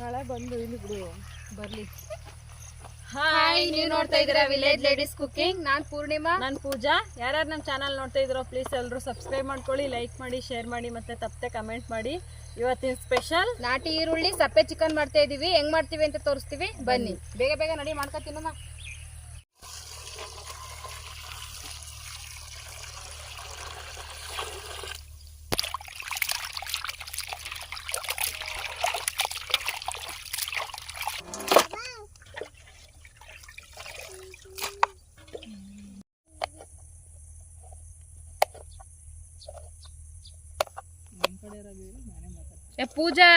ನಾಳೆ ಬಂದು ಇಲ್ಲಿ ಬಿಡು ಬರ್ಲಿ. ಹಾಯ್ ನೀವು ನೋಡ್ತಾ ಇದ್ದೀರಾ ವಿಲೇಜ್ ಲೇಡೀಸ್ ಕುಕಿಂಗ್ ನಾನ್ ಪೂರ್ಣಿಮಾ. ನಾನು ಪೂಜಾ. ಯಾರ್ಯಾರು ನಮ್ಮ ಚಾನಲ್ ನೋಡ್ತಾ ಇದ್ರೋ ಪ್ಲೀಸ್ ಎಲ್ಲರೂ ಸಬ್ಸ್ಕ್ರೈಬ್ ಮಾಡ್ಕೊಳ್ಳಿ ಲೈಕ್ ಮಾಡಿ ಶೇರ್ ಮಾಡಿ ಮತ್ತೆ ತಪ್ಪದೆ ಕಮೆಂಟ್ ಮಾಡಿ. ಇವತ್ತಿನ ಸ್ಪೆಷಲ್ ನಾಟಿ ಈರುಳ್ಳಿ ಸಪ್ಪೆ ಚಿಕನ್ ಮಾಡ್ತಾ ಇದೀವಿ. ಹೆಂಗ್ ಮಾಡ್ತೀವಿ ಅಂತ ತೋರಿಸ್ತೀವಿ. ಬನ್ನಿ. ಬೇಗ ಬೇಗ ನಡಿ ಮಾಡ್ಕೊತೀನಮ್ಮ ಏ ಪೂಜಾ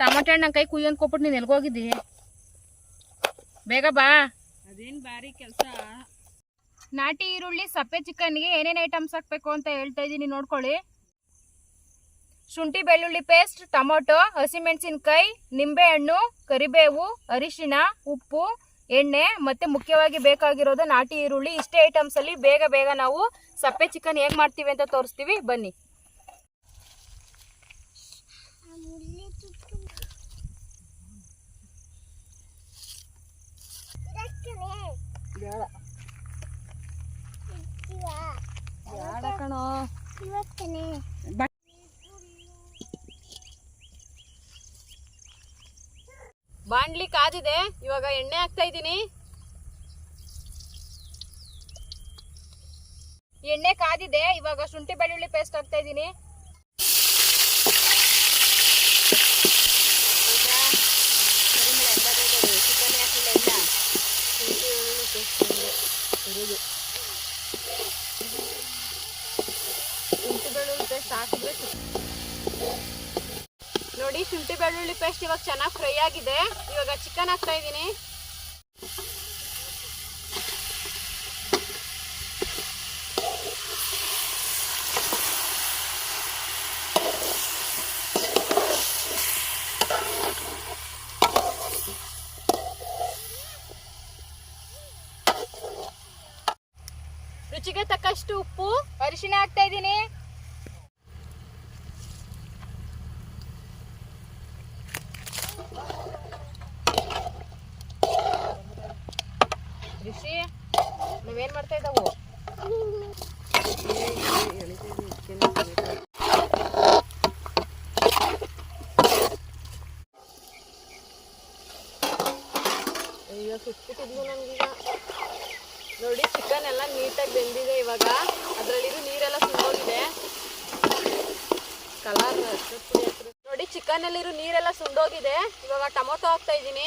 ಟಮಾಟೆ ಹಣ್ಣು ಕೈ ಕುಯ್ಯೊಂದು ಕೊಟ್ಬಿಟ್ಟು ನೀನು ಎಲ್ಗೋಗಿದ್ದಿ? ಬೇಗ ಬಾ. ಅದೇನು ಭಾರಿ ಕೆಲಸ. ನಾಟಿ ಈರುಳ್ಳಿ ಸಪ್ಪೆ ಚಿಕನ್ಗೆ ಏನೇನು ಐಟಮ್ಸ್ ಹಾಕಬೇಕು ಅಂತ ಹೇಳ್ತಾ ಇದ್ದೀನಿ ನೋಡ್ಕೊಳ್ಳಿ. ಶುಂಠಿ ಬೆಳ್ಳುಳ್ಳಿ ಪೇಸ್ಟ್ ಟೊಮೊಟೊ ಹಸಿಮೆಣಸಿನ್ಕಾಯಿ ನಿಂಬೆಹಣ್ಣು ಕರಿಬೇವು ಅರಿಶಿಣ ಉಪ್ಪು ಎಣ್ಣೆ ಮತ್ತೆ ಮುಖ್ಯವಾಗಿ ಬೇಕಾಗಿರೋದು ನಾಟಿ ಈರುಳ್ಳಿ. ಇಷ್ಟೇ ಐಟಮ್ಸಲ್ಲಿ ಬೇಗ ಬೇಗ ನಾವು ಸಪ್ಪೆ ಚಿಕನ್ ಹೇಗೆ ಮಾಡ್ತೀವಿ ಅಂತ ತೋರಿಸ್ತೀವಿ. ಬನ್ನಿ. ಬೇಡ. ಬೇಡ ಕಣೋ. ಬಾಣ್ಲಿ ಕಾದಿದೆ ಇವಾಗ ಎಣ್ಣೆ ಹಾಕ್ತಾ ಇದ್ದೀನಿ. ಎಣ್ಣೆ ಕಾದಿದೆ ಇವಾಗ ಶುಂಠಿ ಬೆಳ್ಳುಳ್ಳಿ ಪೇಸ್ಟ್ ಹಾಕ್ತಾ ಇದ್ದೀನಿ ಚಿಕನ್ ಹಾಕಿಲ್ಲ ಇಲ್ಲ ಶುಂಠಿ ಬೆಳ್ಳುಳ್ಳಿ ಪೇಸ್ಟ್ ಹುರಿದು ಶುಂಠಿ ಬೆಳ್ಳುಳ್ಳಿ ಪೇಸ್ಟ್ ಹಾಕಿದ್ರೆ ನೋಡಿ ಶುಂಠಿ ಬೆಳ್ಳುಳ್ಳಿ ಪೇಸ್ಟ್ ಇವಾಗ ಚೆನ್ನಾಗಿ ಫ್ರೈ ಆಗಿದೆ. ಇವಾಗ ಚಿಕನ್ ಹಾಕ್ತಾ ಇದ್ದೀನಿ. ರುಚಿಗೆ ತಕ್ಕಷ್ಟು ಉಪ್ಪು ಅರಿಶಿನ ಹಾಕ್ತಾ ಇದ್ದೀನಿ. ಋಷಿ ನಾವೇನ್ ಮಾಡ್ತಾ ಇದ್ದಾವು? ಅಯ್ಯೋ ನನಗೀಗ ನೋಡಿ ಚಿಕನ್ ಎಲ್ಲ ನೀಟಾಗಿ ಬೆಂದಿದೆ ಇವಾಗ. ಅದರಲ್ಲಿರೋ ನೀರೆಲ್ಲ ಸುಂಡೋಗಿದೆ ಕಲರ್ ನೋಡಿ ಚಿಕನ್ ಅಲ್ಲಿರೋ ನೀರೆಲ್ಲ ಸುಂಡೋಗಿದೆ ಇವಾಗ ಟೊಮೊಟೊ ಹಾಕ್ತಾ ಇದ್ದೀನಿ.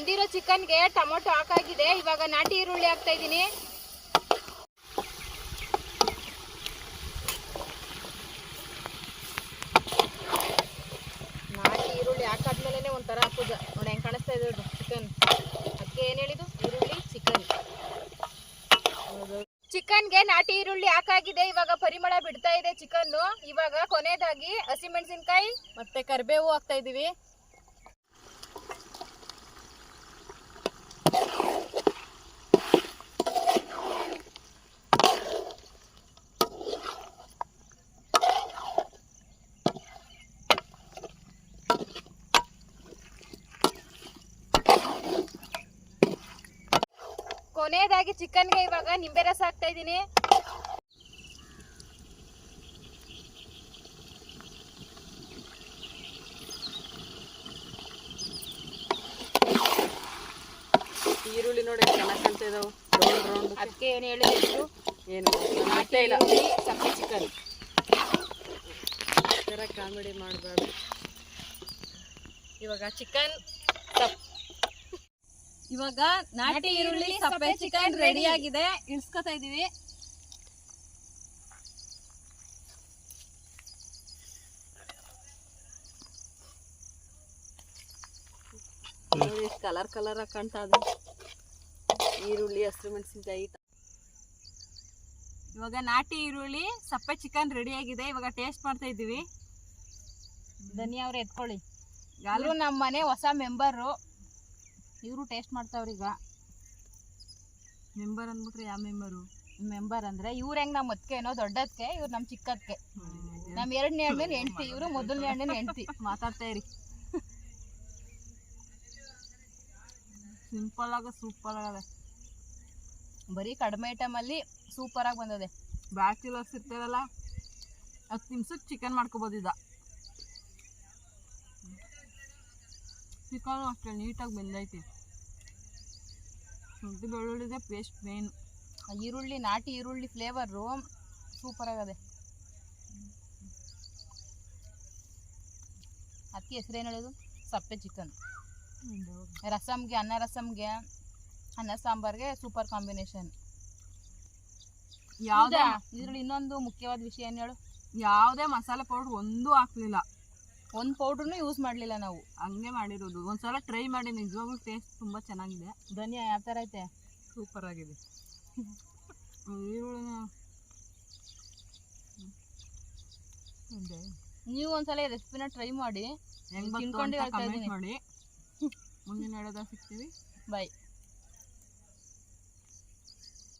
ಬೆಂದಿರೋ ಚಿಕನ್ಗೆ ಟೊಮೊಟೊ ಹಾಕಾಗಿದೆ. ಇವಾಗ ನಾಟಿ ಈರುಳ್ಳಿ ಹಾಕ್ತಾ ಇದ್ದೀನಿ. ನಾಟಿ ಈರುಳ್ಳಿ ಹಾಕಾದ್ಮೇಲೆ ಒಂಥರ ಹಾಕೋದು. ನೋಡಿ ಹೆಂಗೆ ಕಾಣಿಸ್ತಾ ಇದೆ ಚಿಕನ್. ಅದಕ್ಕೆ ಏನು ಹೇಳಿದ್ದು? ಈರುಳ್ಳಿ, ಚಿಕನ್. ಚಿಕನ್ಗೆ ನಾಟಿ ಈರುಳ್ಳಿ ಹಾಕಾಗಿದೆ. ಇವಾಗ ಪರಿಮಳ ಬಿಡ್ತಾ ಇದೆ ಚಿಕನ್ನು. ಇವಾಗ ಕೊನೆಯದಾಗಿ ಹಸಿಮೆಣಸಿನ್ಕಾಯಿ ಮತ್ತೆ ಕರಿಬೇವು ಹಾಕ್ತಾ ಇದೀವಿ ಕೊನೆಯದಾಗಿ ಚಿಕನ್ಗೆ ಇವಾಗ ನಿಂಬೆ ರಸ ಹಾಕ್ತಾ ಇದ್ದೀನಿ. ಈರುಳ್ಳಿ ನೋಡಿ ಚೆನ್ನಾಗಿ ಕಾಣ್ತಾ ಇದಾವೆ. ರೌಂಡ್ ರೌಂಡ್ ಅದಕ್ಕೆ ಏನು ಹೇಳಿದ್ರು? ಏನು ಗೊತ್ತೇ ಇಲ್ಲ. ಸಪ್ಪೆ ಚಿಕನ್. ಈ ಥರ ಕಾಮಿಡಿ ಮಾಡಬಾರ್ದು. ಇವಾಗ ಚಿಕನ್ ಇವಾಗ ನಾಟಿ ಈರುಳ್ಳಿ ಸಪ್ಪೆ ಚಿಕನ್ ರೆಡಿ ಆಗಿದೆ. ಇಳಿಸ್ಕೊತಾ ಇದೀವಿ. ನೋಡಿ ಕಲರ್ ಕಲರ್ ಆಗಿ ಕಾಣ್ತಾ ಇದೆ. ಈರುಳ್ಳಿ ಹಸಿರು ಮೆಣಸಿನ್ಕಾಯಿ ಇವಾಗ ನಾಟಿ ಈರುಳ್ಳಿ ಸಪ್ಪೆ ಚಿಕನ್ ರೆಡಿ ಆಗಿದೆ. ಇವಾಗ ಟೇಸ್ಟ್ ಮಾಡ್ತಾ ಇದ್ದೀವಿ ಧನಿಯಾ ಅವ್ರು ಎತ್ಕೊಳ್ಳಿ. ಯಾರು? ನಮ್ಮ ಮನೆ ಹೊಸ ಮೆಂಬರು ಇವರು ಟೇಸ್ಟ್ ಮಾಡ್ತಾವ್ರೀಗ ಮೆಂಬರ್ ಅಂದ್ಬಿಟ್ರೆ ಯಾವ ಮೆಂಬರು ಮೆಂಬರ್ ಅಂದ್ರೆ ಇವ್ರ ಹೆಂಗ್ ನಮ್ಮ ಅದ್ಕೆನೋ ದೊಡ್ಡದಕ್ಕೆ ಇವ್ರು ನಮ್ಮ ಚಿಕ್ಕದ್ಕೆ ನಮ್ ಎರಡನೇ ಅಣ್ಣನ ಹೆಂಡ್ತಿ ಇವ್ರು ಮೊದಲನೇ ಅಣ್ಣನ ಹೆಂಡ್ತಿ. ಮಾತಾಡ್ತಾ ಇರಿ. ಸಿಂಪಲ್ ಆಗ ಸೂಪರ್ ಆಗದೆ. ಬರೀ ಕಡಿಮೆ ಐಟಮ್ ಅಲ್ಲಿ ಸೂಪರ್ ಆಗಿ ಬಂದದೆ. ಬ್ಯಾಚುಲರ್ಸ್ ಇರ್ತಾರಲ್ಲ ಹತ್ತು ನಿಮಿಷಕ್ಕೆ ಚಿಕನ್ ಮಾಡ್ಕೊಬೋದಿದ್ದ ಚಿಕನ್ ಅಷ್ಟೇ ನೀಟಾಗಿ ಬೆಂದೈತಿ. ಶುಂಠಿ ಬೆಳ್ಳುಳ್ಳಿದೆ ಪೇಸ್ಟ್ ಮೇನ್ ಈರುಳ್ಳಿ ನಾಟಿ ಈರುಳ್ಳಿ ಫ್ಲೇವರು ಸೂಪರ್ ಆಗದೆ. ಅದಕ್ಕೆ ಹೆಸರೇನು ಹೇಳೋದು? ಸಪ್ಪೆ ಚಿಕನ್ ರಸಮ್ಗೆ ಅನ್ನ ರಸಮ್ಗೆ ಅನ್ನ ಸಾಂಬಾರ್ಗೆ ಸೂಪರ್ ಕಾಂಬಿನೇಷನ್ ಯಾವುದೇ ಇದ್ರಲ್ಲಿ ಇನ್ನೊಂದು ಮುಖ್ಯವಾದ ವಿಷಯ ಏನು ಹೇಳು? ಯಾವುದೇ ಮಸಾಲೆ ಪೌಡರ್ ಒಂದೂ ಹಾಕ್ಲಿಲ್ಲ. ಒಂದು ಪೌಡ್ರನ್ನು ಯೂಸ್ ಮಾಡಲಿಲ್ಲ ನಾವು. ಹಂಗೆ ಮಾಡಿರೋದು. ಒಂದ್ಸಲ ಟ್ರೈ ಮಾಡಿ ನಿಜವಾಗ್ಲೂ ಟೇಸ್ಟ್ ತುಂಬ ಚೆನ್ನಾಗಿದೆ. ಧನಿಯಾ ಯಾವ ಥರ ಐತೆ? ಸೂಪರ್ ಆಗಿದೆ. ಈರುಳ್ಳಿನ. ನೀವು ಒಂದ್ಸಲ ರೆಸಿಪಿನ ಟ್ರೈ ಮಾಡಿ. ಹೆಂಗ್ ತಿನ್ಕೊಂಡು ಹೇಳ್ತಾ ಮಾಡಿ. ಮುಂದಿನ ಸಿಗ್ತೀವಿ. ಬಾಯ್